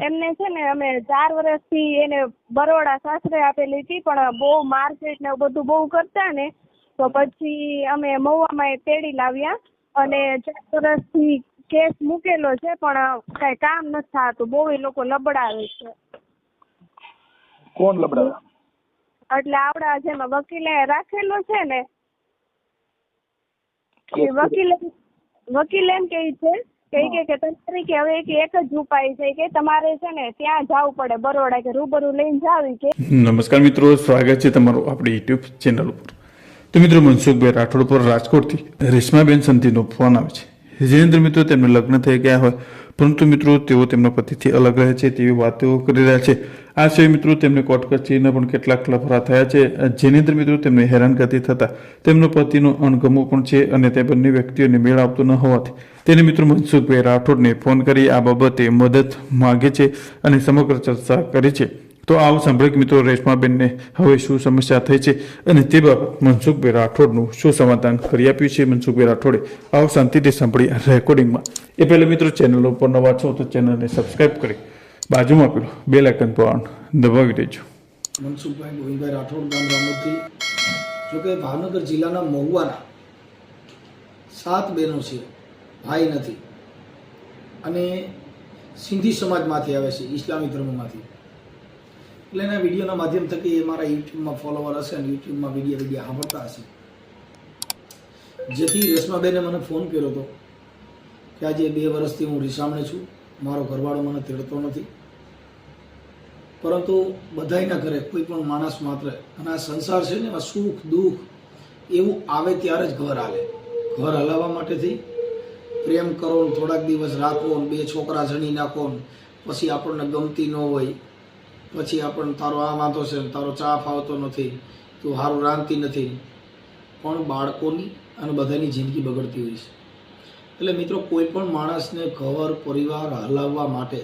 એમને છે ને અમે ચાર વર્ષથી એને બરોડા સાસરે આપેલી હતી પણ બહુ માર્કેટ ને બધું બહુ કરતા ને તો પછી અમે મહુવામાં એ તેડી લાવ્યા. અને ચાર વર્ષથી કેસ મૂકેલો છે પણ કઈ કામ નથી થતું. બહુ એ લોકો લબડાવે છે. કોણ લબડાવે? એટલે આવડા જેમાં વકીલે રાખેલો છે ને વકીલ વકીલ એમ કે છે કે ઈ કે કે હવે કે એક જ ઉપાય છે કે તમારે છે ને ત્યાં જવું પડે બરોડા કે રૂબરૂ લઈને જાવ કે નમસ્કાર મિત્રો સ્વાગત છે તમારું આપણી યુટ્યુબ ચેનલ ઉપર. તો મિત્રો મનસુખભાઈ રાઠોડ પર રાજકોટથી રેશમાબેન સંતીનો ફોન આવે છે. વિજેન્દ્ર મિત્રો તેમને લગ્ન થઈ ગયા હોય પરંતુ મિત્રો, તેઓ તેમના પતિથી અલગ રહે છે, તેવી વાતો કરી રહ્યા છે. આ સિવાય મિત્રો, તેમને કોર્ટ કચેરીના પણ કેટલાક લફરા થયા છે, જેની અંદર મિત્રો તેમને હેરાનગતિ થતા તેમનો પતિનો અણગમો પણ છે અને તે બંને વ્યક્તિઓને મેળ આવતો ન હોવાથી. તેને મિત્રો મનસુખભાઈ રાઠોડને ફોન કરી આ બાબતે મદદ માગે છે અને સમગ્ર ચર્ચા કરી છે. તો આવો સાંભળ્યું મિત્રો, રેશમાબેનને હવે શું સમસ્યા થઈ છે? અને તે બાબત મનસુખભાઈ રાઠોડનું શું સમાધાન કરી આપ્યું છે મનસુખભાઈ રાઠોડે? આવો શાંતિથી સાંભળી રેકોર્ડિંગમાં એ પહેલાં મિત્રો ચેનલ ઉપર નવા છો તો ચેનલને સબસ્ક્રાઇબ કરી બાજુમાં પેલો બે લાઇકન પણ દબાવી દેજો. મનસુખભાઈ ગોવિંદભાઈ રાઠોડ ગામ રામોદથી. જોકે ભાવનગર જિલ્લાના મહુવાના સાત બહેનો છે, ભાઈ નથી. અને સિંધી સમાજમાંથી આવે છે, ઇસ્લામિક ધર્મમાંથી. એટલે એના વિડીયોના માધ્યમ થકી એ મારા યુટ્યુબમાં ફોલોવર હશે અને યુટ્યુબમાં વીડિયો વીડિયો સાંભળતા હશે. જેથી રેશમાબેને મને ફોન કર્યો હતો કે આજે બે વર્ષથી હું રીસામણે છું, મારો ઘરવાળો મને તેડતો નથી. પરંતુ બધાયના ઘરે કોઈ પણ માણસ માત્ર અને આ સંસાર છે ને એમાં સુખ, દુઃખ એવું આવે ત્યારે જ ઘર હાલે. ઘર હલાવવા માટેથી પ્રેમ કરો થોડાક દિવસ રાખો બે છોકરા જણી નાખો પછી આપણને ગમતી ન હોય પછી આપણને તારો આ વાંધો છે, તારો ચા ફાવતો નથી, તું સારું રાંધતી નથી. પણ બાળકોની અને બધાની જિંદગી બગડતી હોય છે. એટલે મિત્રો, કોઈ પણ માણસને ઘર, પરિવાર હલાવવા માટે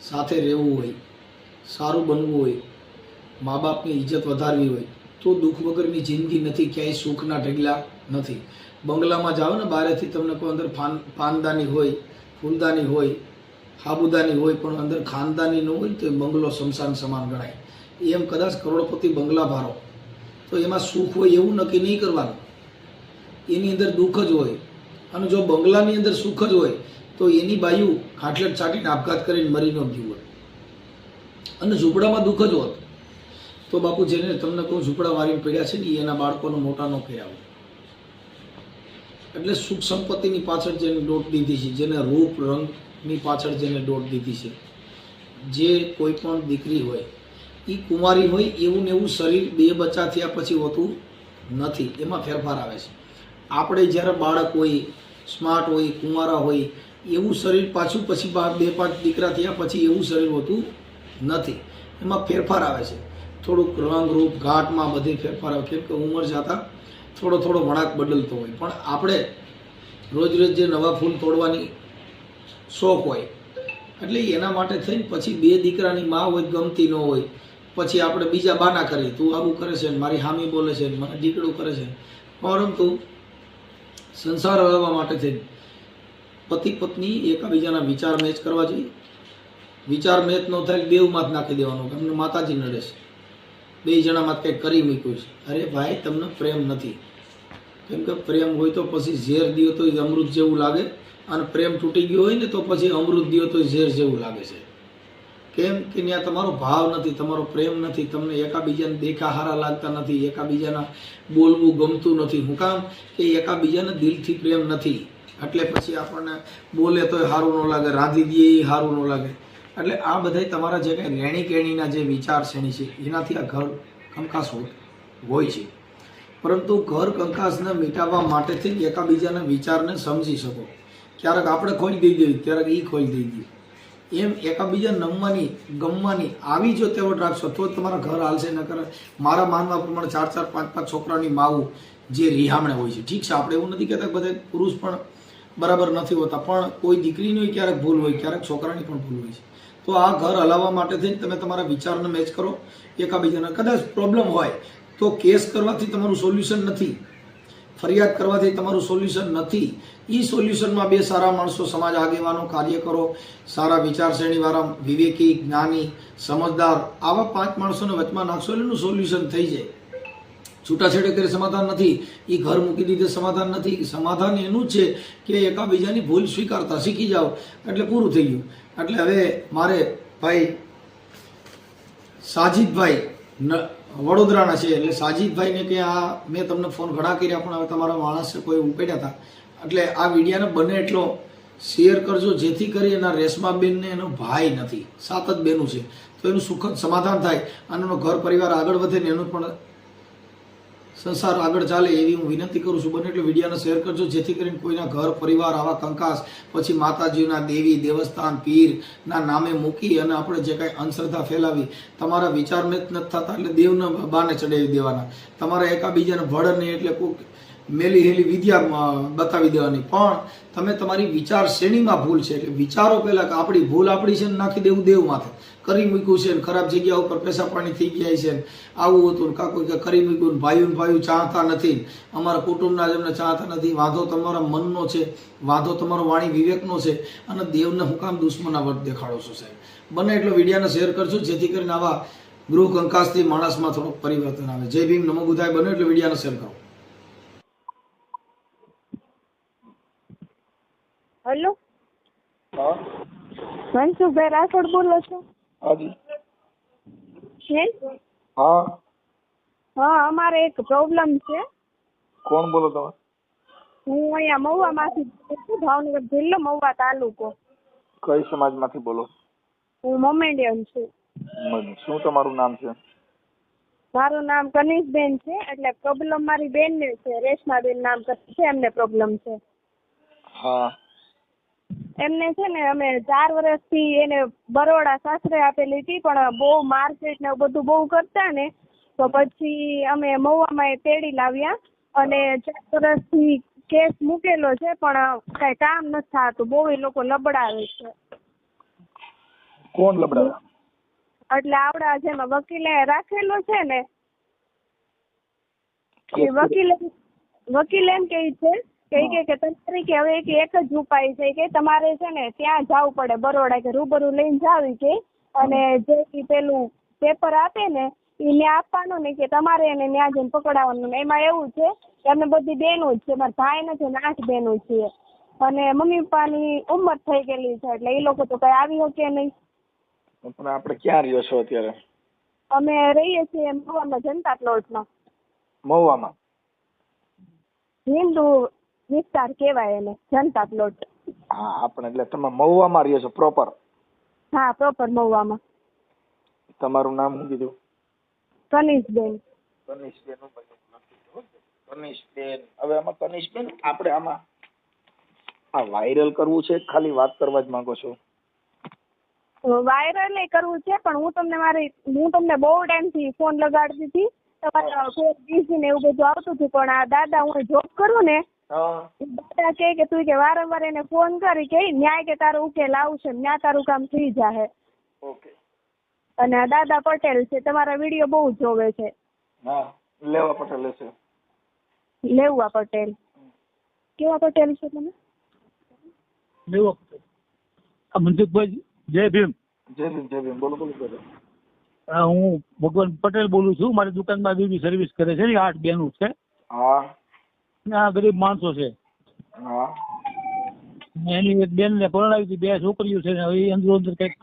સાથે રહેવું હોય, સારું બનવું હોય મા બાપની ઇજ્જત વધારવી હોય, તો દુઃખ વગરની જિંદગી નથી, ક્યાંય સુખના ઢગલા નથી. બંગલામાં જાઓ ને બારેથી તમને કોઈ અંદર પાન પાનદાની હોય, ફૂલદાની હોય હાબુદાની હોય પણ અંદર ખાનદાની ન હોય તો એ બંગલો શમશાન સમાન ગણાય. એમ કદાચ કરોડપતિ બંગલા ભારો. તો એમાં સુખ હોય એવું નક્કી નહીં કરવાનું. એની અંદર દુઃખ જ હોય. અને જો બંગલાની અંદર સુખ જ હોય, તો એની બાયુ ખાટલેટ ચાટીને આપઘાત કરીને મરી ન ગયું હોય. અને ઝૂંપડામાં દુઃખ જ હોત. તો બાપુ જેને તમને કહું ઝૂંપડા મારીને પડ્યા છે ને, એના બાળકોનો મોટા ન કર્યા હોય. એટલે સુખ સંપત્તિની પાછળ જેને દોટ દીધી છે, જેને રૂપ રંગની પાછળ જેને દોટ દીધી છે. જે કોઈ પણ દીકરી હોય એ કુમારી હોય એવું ને એવું શરીર બે બચ્ચા થયા પછી હોતું નથી. એમાં ફેરફાર આવે છે. આપણે જ્યારે બાળક હોય સ્માર્ટ હોય, કુંવારા હોય, એવું શરીર પાછું પછી બા- બે, પાંચ દીકરા થયા પછી એવું શરીર હોતું નથી. એમાં ફેરફાર આવે છે. થોડુંક રંગ રૂપ ઘાટમાં બધે ફેરફાર આવે. કેમ કે ઉંમર જતાં થોડો થોડો વળાંક બદલતો હોય. પણ આપણે રોજ રોજ જે નવા ફૂલ તોડવાની શોખ હોય એટલે એના માટે થઈને પછી બે દીકરાની મા હોય, ગમતી ન હોય, પછી આપણે બીજા બાના કરીએ. તું આવું કરે છે ને, મારી હામી બોલે છે ને મને દીકડું કરે છે પરંતુ સંસાર હલાવવા માટે થઈને પતિ પત્ની એકાબીજાના વિચાર મેચ કરવા જોઈએ. વિચાર મેચ ન થાય દેવમાં જ નાખી દેવાનો, કે માતાજી નડે છે. બે જણામાં કંઈક કરી મૂક્યું છે. અરે ભાઈ, તમને પ્રેમ નથી. કેમ કે પ્રેમ હોય તો પછી ઝેર દિયો તો અમૃત જેવું લાગે. અને પ્રેમ તૂટી ગયો હોય ને તો પછી અમૃત દિયો તો ઝેર જેવું લાગે છે. કેમ કે ત્યાં તમારો ભાવ નથી, તમારો પ્રેમ નથી, તમને એકાબીજાને દેખા હારા લાગતા નથી, એકાબીજાના બોલવું ગમતું નથી. હું કામ કે એકાબીજાને દિલથી પ્રેમ નથી. એટલે પછી આપણને બોલે તોય સારું ન લાગે, રાંધી દઈએ એ સારું ન લાગે. એટલે આ બધાય તમારા જે કંઈ રેણી કેણીના જે વિચાર શ્રેણી છે, એનાથી આ ઘર કંકાસ હોય છે. પરંતુ ઘર કંકાસને મિટાવવા માટેથી જ એકાબીજાના વિચારને સમજી શકો. ક્યારેક આપણે ખોલી દઈ દઈએ, ક્યારેક એ ખોલી દઈ દઈએ. એમ એકાબીજા નમવાની, ગમવાની, આવી જો તેવડ રાખશો તો તમારા ઘર હાલશે ન કરે મારા માનવા પ્રમાણે ચાર ચાર, પાંચ પાંચ છોકરાની માવું જે રિહામણે હોય છે. ઠીક છે, આપણે એવું નથી કહેતા બધા પુરુષ પણ બરાબર નથી હોતા, પણ કોઈ દીકરીની ક્યારેક ભૂલ હોય, ક્યારેક છોકરાની પણ ભૂલ હોય છે. તો આ ઘર હલાવવા માટે થઈને તમે તમારા વિચારને મેચ કરો, એકાબીજાના. કદાચ પ્રોબ્લેમ હોય, તો કેસ કરવાથી તમારું સોલ્યુશન નથી. ફરિયાદ કરવાથી તમારું સોલ્યુશન નથી. એ સોલ્યુશનમાં બે સારા માણસો સમાજ આગેવાનો, કાર્યકરો, સારા વિચારશ્રેણીવાળા વિવેકી, જ્ઞાની, સમજદાર, આવા પાંચ માણસોને વચમાં નાખશો એનું સોલ્યુશન થઈ જાય. છૂટાછેડે કરી સમાધાન નથી. એ ઘર મૂકી દીધે સમાધાન નથી. સમાધાન એનું જ છે કે એકાબીજાની ભૂલ સ્વીકારતા શીખી જાઓ. એટલે પૂરું થઈ ગયું. એટલે હવે મારે ભાઈ સાજીદભાઈ વડોદરાના છે. એટલે સાજીદભાઈને કે આ મેં તમને ફોન ઘણા કર્યા, પણ હવે તમારા માણસે કોઈ ઉકેડ્યા હતા. એટલે આ વિડીયાને બને એટલો શેર કરજો, જેથી કરી એના રેશમાબેનને એનો ભાઈ નથી. સાત જ બેનું છે. તો એનું સુખદ સમાધાન થાય અને એનો ઘર પરિવાર આગળ વધે ને એનું પણ સંસાર આગળ ચાલે એવી હું વિનંતી કરું છું. બને એટલે વિડીયોને શેર કરજો, જેથી કરીને કોઈના ઘર, પરિવાર આવા કંકાસ પછી માતાજીના દેવી, દેવસ્થાન પીરના નામે મૂકી અને આપણે જે કાંઈ અંધશ્રદ્ધા ફેલાવી, તમારા વિચાર મેચ નથી થતા એટલે દેવને બાને ચડાવી દેવાના. તમારા એકાબીજાને ભળ નહીં એટલે કોઈક મેલી હેલી વિદ્યા બતાવી દેવાની. પણ તમે તમારી વિચાર શ્રેણીમાં ભૂલ છે એટલે વિચારો પહેલાં કે આપણી ભૂલ આપણી છે નાખી દેવું દેવ માથે. કરી મૂક્યું છે ને ખરાબ જગ્યા ઉપર પૈસા પાણી થઈ ગયા છે આવું હતું. કાકો કે કરી મૂક્યું ને ભાઈઓ ભાઈઓ ચાહતા નથી. અમારા કુટુંબના જેમને ચાહતા નથી. વાંધો તમારા મનનો છે. વાંધો તમારો વાણી વિવેકનો છે. અને દેવને હું કામ દુશ્મના વર્ત દેખાડો છો સાહેબ. બને એટલો વિડીયાને શેર કરજો જેથી કરીને આવા ગૃહ કંકાસથી માણસમાં થોડુંક પરિવર્તન આવે. જય ભીમ નમો બુધાય બને એટલો વિડીયાને શેર કરો. હેલો? હા? મનસુખભાઈ રાઠોડ બોલો છો. હાજી. હે? હા. હા અમારે એક પ્રોબ્લેમ છે. કોણ બોલો તમે? હું અહીંયા મહુવા માંથી ભાવનગર જિલ્લો મહુવા તાલુકો. કઈ સમાજમાંથી બોલો? હું મોમેડિયન છું. શું તમારું નામ છે? મારું નામ કનિષબેન છે એટલે પ્રોબ્લેમ મારી બેન ને છે રેશમાબેન નામ કરીને છે એમને પ્રોબ્લેમ છે. હા. એમને છે ને અમે ચાર વર્ષથી એને બરોડા સાસરે આપેલી હતી પણ બહુ માર્કેટ ને બધું બહુ કરતા ને તો પછી અમે મહુવામાં એ તેડી લાવ્યા અને ચાર વર્ષથી કેસ મૂકેલો છે પણ કઈ કામ નથી થતું બહુ એ લોકો લબડાવે છે. કોણ લબડાવે? એટલે આવડા જેમાં વકીલે રાખેલો છે ને. એ વકીલ વકીલ એમ કે છે કહે કે તમારી કે હવે કે એક જ ઉપાય છે કે તમારે છે ને ત્યાં જવું પડે બરોડા કે રૂબરૂ લઈને જાવી કે અને જે પેલું પેપર આપે ને એ મેં આપવાનું ને કે તમારે એને ત્યાં જઈને પકડાવવાનું ને એમાં એવું છે કે અમે બધી બેનો જ છે મારા ભાઈ નથી ને આઠ બેનો છીએ. અને મમ્મી પપ્પાની ઉંમર થઈ ગયેલી છે એટલે એ લોકો તો કઈ આવી શકે નહીં. પણ આપણે ક્યાં રહ્યો છો અત્યારે? અમે રહીએ છીએ મહુવામાં જનતા પ્લોટમાં. મહુવામાં હિન્દુ વિસ્તાર કહેવાય એને જનતા પ્લોટ હા આપણે એટલે તમે મહુવામાં રહ્યો છો પ્રોપર હા પ્રોપર મહુવામાં. તમારું નામ શું કીધું? કનિષબેન કનિષબેન કનિષબેન હવે આમાં કનિષબેન આપણે આમાં આ વાયરલ કરવું છે ખાલી વાત કરવા જ માંગો છો? વાયરલ કરવું છે પણ હું તમને મારી હું તમને બહુ ટાઈમથી ફોન લગાડતી હતી. તમારા બિઝી ને એવું બધું આવતું હતું પણ આ દાદા હું જોબ કરું ને દાદા કહે કે તું કે વારંવાર એને ફોન કરી કે ન્યાય કે તારો ઉકેલ આવશે ન્યા તારું કામ થઈ જાહે. ઓકે. અને દાદા પટેલ છે તમારા વીડિયો બહુ જોવે છે. હા લેવા પટેલ છે. લેવા પટેલ. કેવા પટેલ છે તમે? લેવો આ મનસુખભાઈ જય ભીમ. જય ભીમ જય ભીમ. બોલો બોલો બોલો. હું ભગવાન પટેલ બોલું છું. મારી દુકાનમાં બીબી સર્વિસ કરે છે ને આઠ બેનું છે. હા. આ ગરીબ માણસો છે. હા. એની એક બેનને પરણાવી હતી બે છોકરીઓ છે હવે એ અંદરો અંદર કંઈક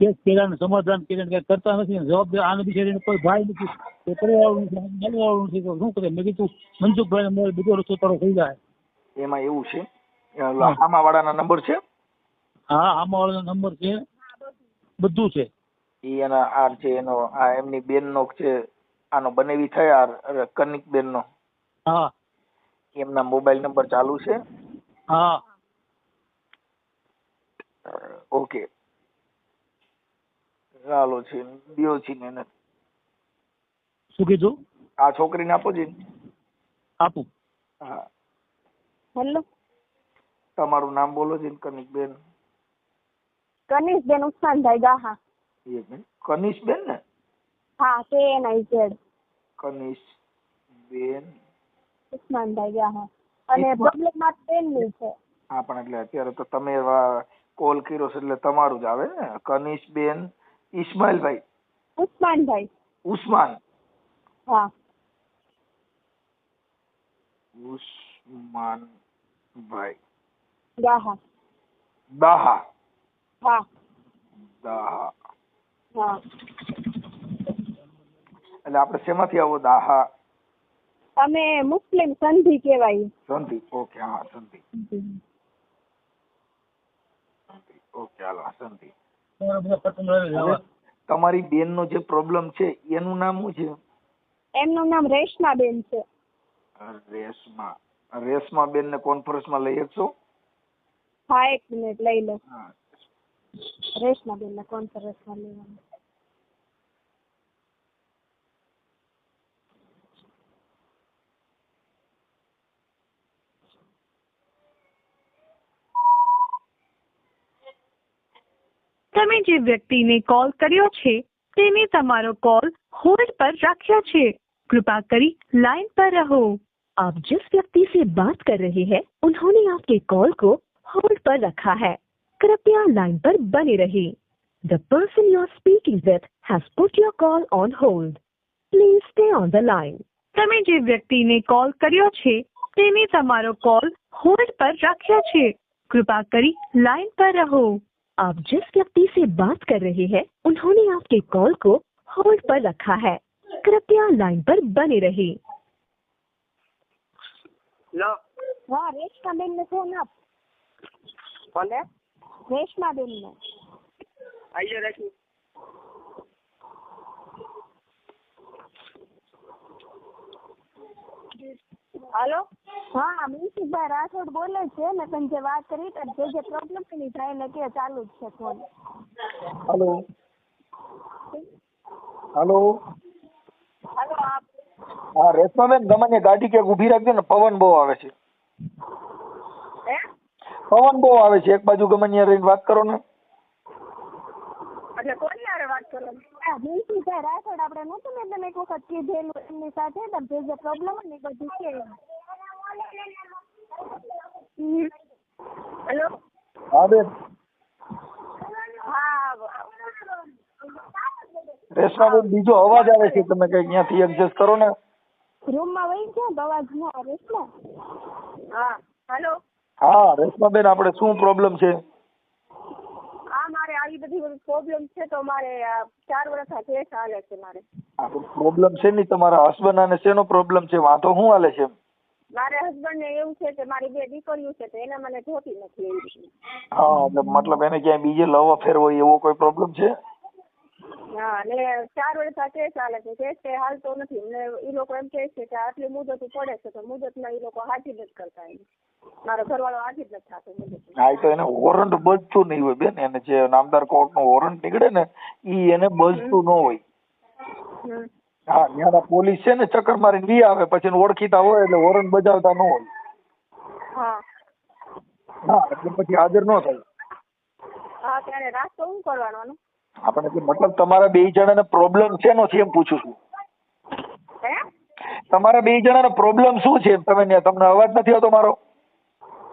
કેસ કર્યા સમાધાન કર્યા કઈ કરતા નથી ને જવાબદાર આને બિચારીને કોઈ ભાઈ નથી. કોઈ પરિવારવાળું નથી મળવાવાળું નથી તો શું કરે? મેં કીધું મનસુખભાઈ મારે બીજો રસ્તો તારો થઈ જાય. એમાં એવું છે? આમા વાળાના નંબર છે? હા આમાં વાળાનો નંબર છે. બધું છે. ઈ એના આ છે એનો આ એમની બેનનો છે આનો બનેવી થયા કનિક બેન બેનનો હા. એમના મોબાઈલ નંબર ચાલુ છે? હા. ઓકે. ચાલો છે દિયો છે ને એને. શું કીધું? આ છોકરીને આપો છે આપું. હા. હેલો. તમારું નામ બોલો છે કનિક બેન કનિષબેન ઉસ્માનભાઈ ગાહા. એક મિનિટ કનિશ બેન ને? હા કે એન આઈ ઝેડ. કનિશ બેન ઉસ્માનભાઈ ગયા હા. અને ઉસ્માન. પ્રોબ્લેમ ટ્રેનની છે. હા પણ એટલે અત્યારે તો તમે કોલ કર્યો છે એટલે તમારું જ આવે ને. કનિષબેન ઇસ્માઇલભાઈ ભાઈ. ઉસ્માન. હા. ઉસ્માન ભાઈ. દાહા દાહા હા. દાહા હા. એટલે આપણે શેમાંથી આવો દાહા અમે મુસ્લિમ સંધિ કહેવાય. સંધિ ઓકે હા સંધિ. ઓકે હાલો સંધિ. તમારા બેન નો જે પ્રોબ્લેમ છે એનું નામ શું છે? એમનું નામ રેશમા બેન છે. રેશમા. રેશમા બેન ને કોન્ફરન્સમાં લઈ શકશો હા એક મિનિટ લઈ લો. હા. રેશમાબેન ને કોન્ફરન્સમાં લેવાનું. તમે જે વ્યક્તિને કોલ કર્યો છે તેને તમારો કોલ होल्ड पर रखा છે कृपा करी लाइन पर रहो आप जिस व्यक्ति से बात कर रहे हैं उन्होंने आपके कॉल को होल्ड पर रखा है कृपया लाइन पर बने रहिए the person you are speaking with has put your call on hold please stay on the line તમે જે વ્યક્તિને કોલ કર્યો છે તેને તમારો કોલ હોલ્ડ પર રાખ્યા છે कृपा करी लाइन पर रहो आप जिस व्यक्ति से बात कर रहे हैं उन्होंने आपके कॉल को होल्ड पर रखा है। कृपया लाइन पर बने रहे हाँ, रेशमाबेन में फ़ोन आप कौन है? में। आइए रेशमा। હાલો? હા મ્યુનિસિપભાઈ રાઠોડ બોલે છે ને તમે જે વાત કરી તો જે જે પ્રોબ્લેમ એની થાય ને કે ચાલુ જ છે ફોન હાલો? હાલો? હાલો આપ હા રેશમાબેન ગમે ગાડી ક્યાંક ઊભી રાખજો ને પવન બહુ આવે છે. પવન બહુ આવે છે એક બાજુ ગમનિયા રહીને વાત કરો ને. એટલે કોની વાત કરો? હા મ્યુનિસિપભાઈ રાઠોડ આપણે નહોતું ને તમે એક વખત કીધેલું એમની સાથે તમે જે જે પ્રોબ્લેમ હોય ને એ બધું છે. હેલો હા બેન. રેશમાબેન બીજો અવાજ આવે છે તમે કઈ ત્યાંથી એડજસ્ટ કરો ને. રૂમમાં વહી ગયા અવાજ ન આવે છે હા હેલો હા રેશમાબેન આપણે શું પ્રોબ્લેમ છે? આવી બધી બધી પ્રોબ્લેમ છે તો મારે ચાર વર્ષ કેસ હાલે છે મારે. પ્રોબ્લેમ છે નહીં તમારા હસબન્ડ અને શેનો પ્રોબ્લેમ છે? વાંધો શું હાલે છે મારે હસબન્ડ ને એવું છે કે મારી બે દીકરીઓ છે તો એને મને જોતી નથી એવી. હા એટલે મતલબ એને ક્યાંય બીજે લવ અફેર હોય એવો કોઈ પ્રોબ્લેમ છે? હા ને ચાર વર્ષના કેસ હાલે છે. કેસ કઈ હાલતો નથી. ને એ લોકો એમ કહે છે કે આટલી મુદત પડે છે તો મુદતમાં એ લોકો હાજી નથી કરતા એમ. મારો ઘરવાળો હાજી જ નથી થતો હા તો એને વોરંટ બજતું નહીં હોય બેન. એને જે નામદાર કોર્ટ નો વોરંટ નીકળે ને ઈ એને બજતું ન હોય. હા ત્યાંના પોલીસ છે ને ચક્કર મારી લઈ આવે પછી એને ઓળખીતા હોય એટલે વોરંટ બજાવતા ન હોય. હા. હા એટલે પછી હાજર ન થાય. હા ત્યારે રાસ્તો શું કરવાનો? આપણે કે મતલબ તમારા બે જણાને પ્રોબ્લેમ શેનો છે એમ પૂછું છું. તમારા બે જણાનો પ્રોબ્લેમ શું છે તમે તમને અવાજ નથી આવતો મારો?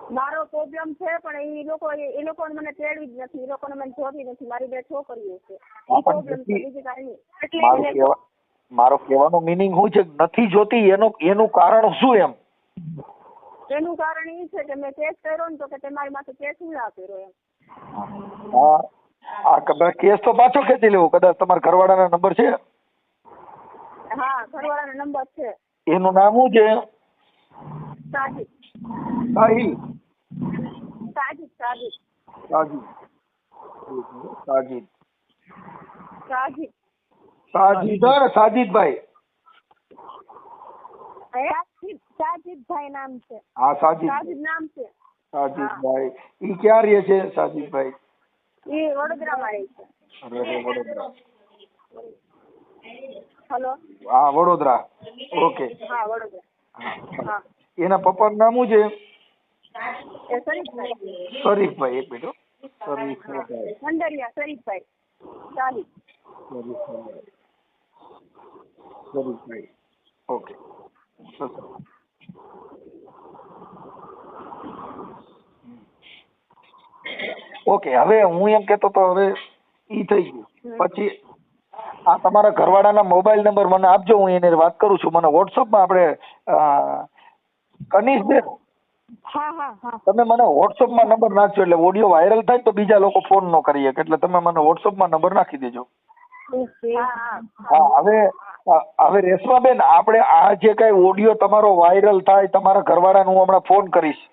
મારો પ્રોબ્લેમ છે પણ એ લોકો એ લોકો મને તેડવી જ નથી એ લોકો મને જોતી નથી મારી બે છોકરીઓ છે. મારો એટલે કહેવા મારો કહેવાનો મિનિંગ શું છે? નથી જોતી એનું એનું કારણ શું એમ? એનું કારણ એ છે કે મેં કેસ કર્યો ને તો કે તમારી માથે કેસ હું ના કર્યો એમ. હા. આ કદાચ કેસ તો પાછો ખેંચી લેવો. કદાચ તમારા ઘરવાળાના નંબર છે? હા ઘરવાળાનો નંબર છે. એનું નામ શું છે? સાજિદ. સાહિલ સાજિદ સાજિદ. સાજીદ. સાજિદભાઈ. નામ છે. હા સાજીદ સાજિદ નામ છે. સાજીદભાઈ. ઈ ક્યાં રહે છે સાજીદભાઈ? એ વડોદરામાં રહે છે. વડોદરા. હલો? હા વડોદરા. ઓકે હા વડોદરા. હા. એના પપ્પાનું નામ શું છે? એ શરીફભાઈ. શરીફભાઈ એક મિનિટ. શરીફભાઈ. મંડળિયા શરીફભાઈ. ચાલી. શરીફભાઈ. શરીફભાઈ. ઓકે ઓકે હવે હું એમ કેતો તો હવે ઈ થઈ ગયું. પછી આ તમારા ઘરવાળાના મોબાઈલ નંબર મને આપજો હું એને વાત કરું છું. મને વોટ્સઅપમાં આપણે હા તમે મને વોટ્સઅપમાં નંબર નાખજો એટલે ઓડિયો વાયરલ થાય તો બીજા લોકો ફોન ન કરી શકે એટલે તમે મને વોટ્સઅપમાં નંબર નાખી દેજો. હા હા. હા હવે રેશમા હવે રેશમાબેન આપણે આ જે કઈ ઓડિયો તમારો વાયરલ થાય તમારા ઘરવાળાને હું હમણાં ફોન કરીશ.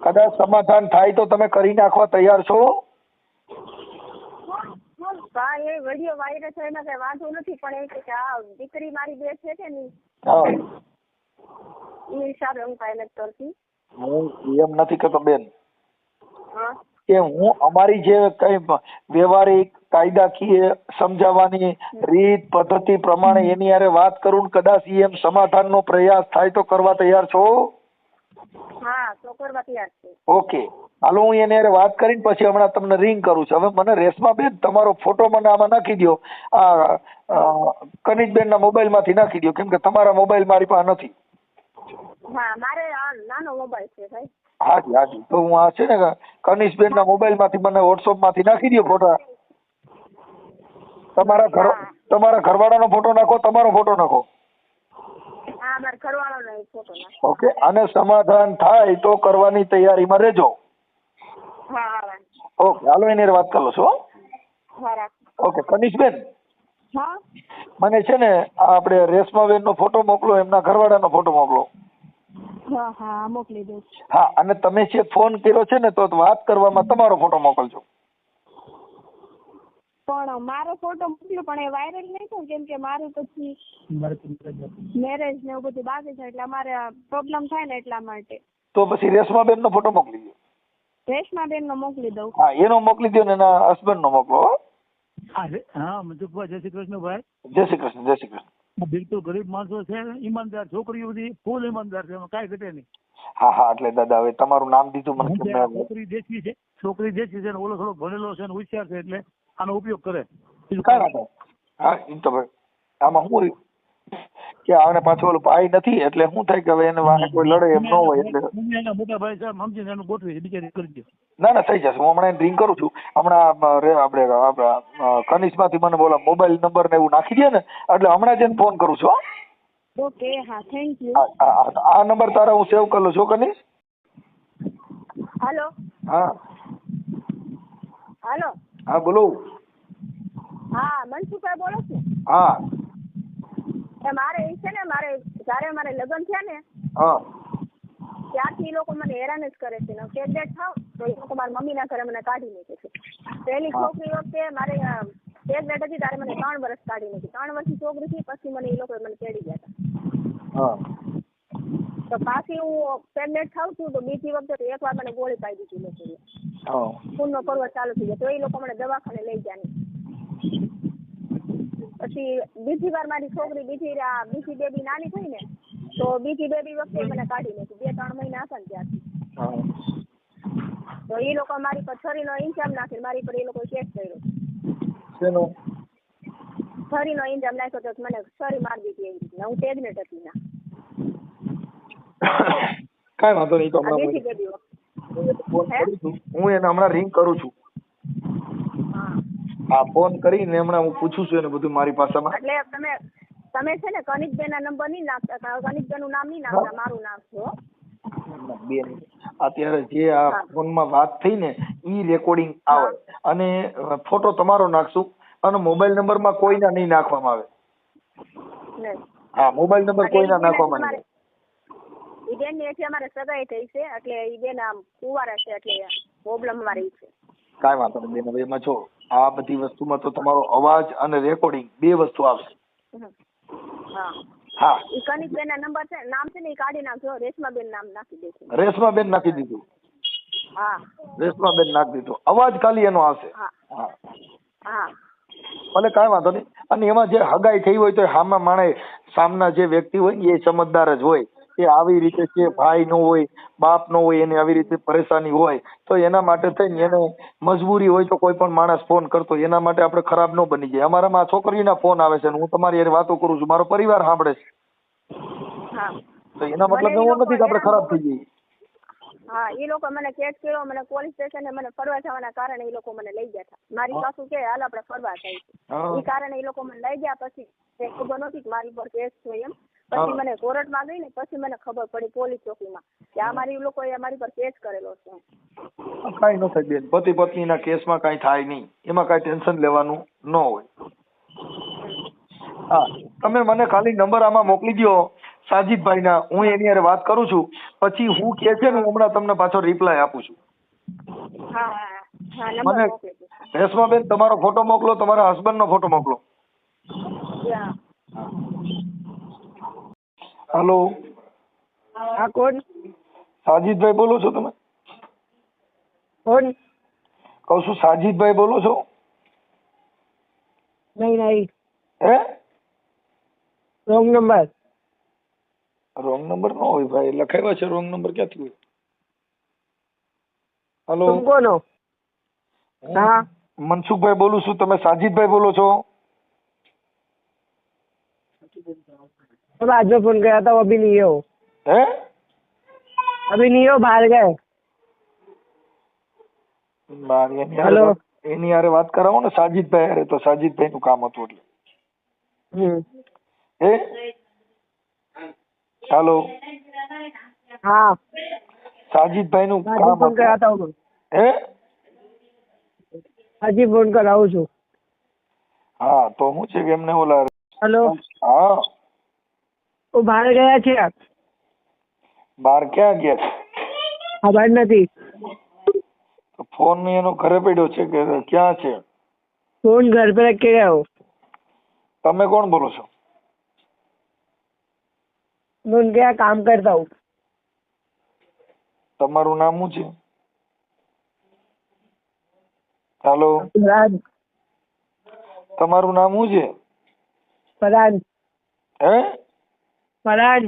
કદાચ સમાધાન થાય તો તમે કરી નાખવા તૈયાર છો? હા એ વીડિયો વાયરલ થયો એમાં કઈ વાંધો નથી પણ એ કે આ દીકરી મારી બે છે કે નહીં? હા. એ હિસાબે હું કાંઈ નથી કરતી. હું એમ નથી કહેતો બેન. કે હું અમારી જે કઈ વ્યવહારિક કાયદાકીય સમજાવવાની રીત પદ્ધતિ પ્રમાણે એની હારે વાત કરું કદાચ એમ સમાધાનનો પ્રયાસ થાય તો કરવા તૈયાર છો? હા તો તૈયાર છે. ઓકે. હાલો હું એને હારે વાત કરીને પછી હમણાં તમને રિંગ કરું છું. હવે મને રેશમાબેન તમારો ફોટો મને આમાં નાખી દો આ અ, મોબાઈલ મોબાઈલમાંથી નાખી દો કેમ કે તમારા મોબાઈલ મારી પાસે નથી. હા મારે આ નાનો મોબાઈલ છે ભાઈ. હાજી હાજી. તો હું આ છે ને કનીશબેનના મોબાઈલમાંથી મને વોટ્સઅપમાંથી નાખી દો ફોટા તમારા ઘર તમારા ઘરવાળાનો ફોટો નાખો તમારો ફોટો નાખો. હા ઘરવાળાનો ફોટો નાખ. ઓકે અને સમાધાન થાય તો કરવાની તૈયારીમાં રહેજો. હા ઓકે હાલો એની વાત કરો છો હો? ઓકે કનીશબેન. હા? મને છે ને આપણે રેશમાબેનનો ફોટો મોકલો એમના ઘરવાળાનો ફોટો મોકલો. હા હા મોકલી દઉં હા અને તમે જે ફોન કર્યો છે ને તો વાત કરવામાં તમારો ફોટો મોકલજો. પણ મારો ફોટો મોકલ્યો પણ એ વાયરલ નહીં થયો કેમ કે મારું પછી મેરેજ ને એવું બધું બાકી છે એટલે અમારે પ્રોબ્લેમ થાય ને એટલા માટે. તો પછી રેશમાબેનનો ફોટો મોકલી દો. રેશમાબેન નો મોકલી દઉં. હા એનો મોકલી દો ને એના હસબન્ડનો મોકલો હા. રે- જય શ્રી કૃષ્ણ ભાઈ. જય શ્રી કૃષ્ણ જય શ્રી કૃષ્ણ. બિલકુલ ગરીબ માણસો છે ઈમાનદાર છોકરીઓ બધી ફૂલ ઈમાનદાર છે એમાં કાંઈ ઘટે નહીં. હા હા એટલે દાદા હવે તમારું નામ દીધું મને ના- છોકરી દેશી છે છોકરી દેશી છે ને ઓલો થોડો ભણેલો છે ને હોશિયાર છે એટલે આનો ઉપયોગ કરે. બીજું કાંઈ કાંઈ વાંધો હા ઈ તો ભાઈ આમાં શું કે આને પાછું ઓલું ભાઈ નથી એટલે શું થાય કે હવે એને વાંહે કોઈ લડે એમ ન હોય એટલે એના મોટા ભાઈ સાહેબ સમજીને એનું ગોઠવી છે કરી દે. ના ના થઈ જશે. હું હમણાં ડ્રિંક કરું છું. હમણાં રે- આપણે આપણે કનિષ્કમાંથી મને બોલા મોબાઈલ નંબર ને એવું નાખી દે ને એટલે હમણાં જ એને ફોન કરું છું ઓકે હા થેન્ક યુ આ નંબર તારા હું સેવ કરી લઉં છું કનિષ હેલો? હા. હાલો? હા બોલો. હા મનસુખભાઈ બોલો છો? હા. એ મારે એ છે ને મારે જ્યારે મારે લગ્ન થયા ને હા. ત્યારથી એ લોકો મને હેરાન જ કરે છે. પ્રેગ્નેટ થાવ તો એ લોકો મારા મમ્મીના ઘરે મને કાઢી મૂકે છે. પહેલી છોકરી વખતે મારે પ્રેગ્નેટ હતી ત્યારે મને ત્રણ વર્ષ કાઢી મૂકી. ત્રણ વર્ષની છોકરી હતી પછી મને એ લોકો મને તેડી ગયા હતા. તો પાછી હું પ્રેગ્નેટ થાવ છું તો બીજી વખતે એક વાર મને ગોળી પાઈ દીધી લોકોએ ખૂનનો પર્વ ચાલુ થઈ ગયો તો એ લોકો મને દવાખાને લઈ ગયા પછી બીજી વાર મારી છોકરી બીજી બીજી બેબી નાની થઈ ને તો બીજી બેબી વખતે મને કાઢી નાખી. બે ત્રણ મહિના હતા ને ત્યારથી. તો એ લોકો મારી પર છરીનો ઇન્જામ નાખે મારી પર એ લોકો કેસ કર્યો. છરીનો ઇન્જામ નાખ્યો તો મને છરી મારી દીધી એવી રીતના હું પ્રેગ્નેટ હતી ના. કાંઈ વાંધો નહીં તો હમણાં હું એને હમણાં રિંગ કરું છું. હા. ફોન કરીને હમણાં હું પૂછું છું એને બધું મારી પાસેમાં એટલે તમે તમે છે ને કનિકબેન ના નંબર નહીં નાખતા કનિકબેનનું નામ નહીં નાખતા મારું નામ છે બેન અત્યારે જે આ. ફોનમાં વાત થઈ ને ઈ રેકોર્ડિંગ આવે. અને ફોટો તમારો નાખશું અને મોબાઈલ નંબરમાં કોઈના નહીં નાખવામાં આવે. હા મોબાઈલ નંબર કોઈના નાખવામાં નહીં ઈ બેનની એટલે અમારે સગાઈ થઈ છે એટલે ઈ બેન આમ કુવારા છે એટલે પ્રોબ્લેમ અમારે છે. કાંઈ વાંધો નહીં બેન હવે એમાં જો આ બધી વસ્તુમાં તો તમારો અવાજ અને રેકોર્ડિંગ બે વસ્તુ આવશે. હા. હા. ઈ કનિકબેન ના નંબર છે નામ છે ને ઈ કાઢી નાખજો રેશમાબેન નામ નાખી દેજો રેશમાબેન નાખી દીધું. હા. રેશમાબેન નાખી દીધું. અવાજ ખાલી એનો આવશે. હા. હા. હા. ભલે કાંઈ વાંધો નહીં. અને એમાં જે હગાઈ થઈ હોય તો હામાં માણે સામના જે વ્યક્તિ હોય ને એ સમજદાર જ હોય. કે આવી રીતે જે ભાઈ નો હોય બાપ નો હોય એને આવી રીતે પરેશાની હોય તો એના માટે થઈને એને મજબૂરી હોય તો કોઈ પણ માણસ ફોન કરતો. એના માટે આપણે ખરાબ ન બની જાય. અમારામાં આ છોકરીના ફોન આવે છે હું તમારી યાર વાતો કરું છું. મારો પરિવાર સાંભળે છે. તો એના મતલબ એવો નથી કે આપણે ખરાબ થઈ જઈએ. હા એ લોકો મને કેસ કર્યો મને પોલીસ સ્ટેશને મને ફરવા જવાના કારણે એ લોકો મને લઈ ગયા હતા. મારી સાસુ કે હાલ આપણે ફરવા જાય. એ કારણે એ લોકો મને લઈ ગયા પછી ખબર નહોતી કે મારી પર કેસ છે એમ. પછી મને કોર્ટમાં ગઈ ને પછી મને ખબર પડી પોલીસ ચોકીમાં કે આ મારી લોકોએ મારી પર કેસ કરેલો છે. કાંઈ ન થાય બેન. પતિ પત્નીના કેસમાં કઈ થાય નહીં. એમાં કઈ ટેન્શન લેવાનું ન હોય. હા. તમે મને ખાલી નંબર આમાં મોકલી દો સાજીદભાઈના. હું એની હારે વાત કરું છું. પછી હું કે છે ને હમણાં તમને પાછો રિપ્લાય આપું છું. મને રેશમાબેન તમારો ફોટો મોકલો તમારા હસબન્ડનો ફોટો મોકલો. હાલો હા કોણ? સાજીદભાઈ બોલો છો તમે? કોણ? કહું છું સાજીદભાઈ બોલો છો? નહીં નહીં. હે? Wrong number. રોંગ નંબર નો હોય ભાઈ લખાવ્યા છે રોંગ નંબર ક્યાંથી હોય? હાલો કોનો? હા. મનસુખભાઈ બોલું છું તમે સાજીદભાઈ બોલો છો? अब आज में फोन किया था वो अभी नहीं हो હે अभी नहीं हो बाहर गए બાર એની હારે Hello. વાત- એની હારે વાત કરાવો ને સાજીદભાઈ હારે તો સાજીદભાઈ નું કામ હતું એટલે हम्म હે હાલો हाँ સાજીદભાઈ નું आज કામ फोन किया હતું था वो હે आज फोन कराऊँ છું હા તો હું છે કે એમને ઓલા હેલો હા ઓ બહાર ગયા છે બહાર ક્યાં ગયા? છે ખબર નથી. ફોન એનો ઘરે પડ્યો છે કે ક્યાં છે? ફોન ઘર પર રાખી રહ્યો તમે કોણ બોલો છો? હું ઉનકે કામ કરતા હું તમારું નામ શું છે? હાલો. પરાન તમારું નામ શું છે? પરાન હે? પરાણ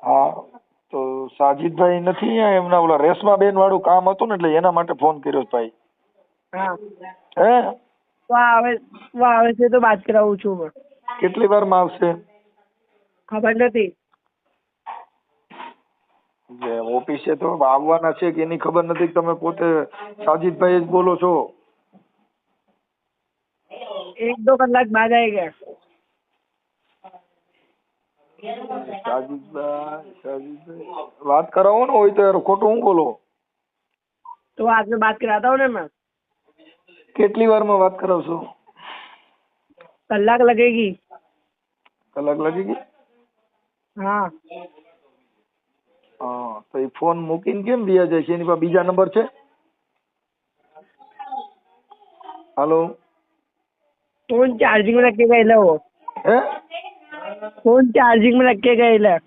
હા તો સાજીદભાઈ નથી એમના ઓલા રેશમા બેન વાળું કામ હતું ને એટલે એના માટે ફોન કર્યો ભાઈ. હે. આવે આવે છે તો વાત કરાવું છું પણ કેટલી વારમાં આવશે? ખબર નથી. જે ઓફિસે તો આવવાના છે કે એની ખબર નથી તમે પોતે સાજીદભાઈ જ બોલો છો? એક દો કલાક બાદ આવી ગયા. સાજીદભાઈ સાજીદભાઈ વાત કરાવો ને હોય તો યાર ખોટું હું બોલો? તો આજે વાત કરાતા ને મેમ કેટલી વારમાં વાત કરાવશો? કલાક લગેગી. કલાક લગેગી? હા. હા તો એ ફોન મૂકીને કેમ બીજા જાય છે? એની પાસે બીજા નંબર છે? હાલો? ફોન ચાર્જિંગ ના કેવાય લેવો હે? ફોન ચાર્જિંગમાં રખે ગયેલા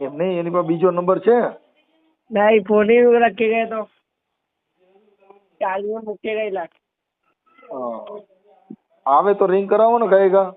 એમ નહીં એની પાસે બીજો નંબર છે? ના એ ફોન રખી ગયા તો? ચાર્જિંગમાં મૂકી ગયેલા આવે તો રિંગ કરાવો ને કઈ ગા.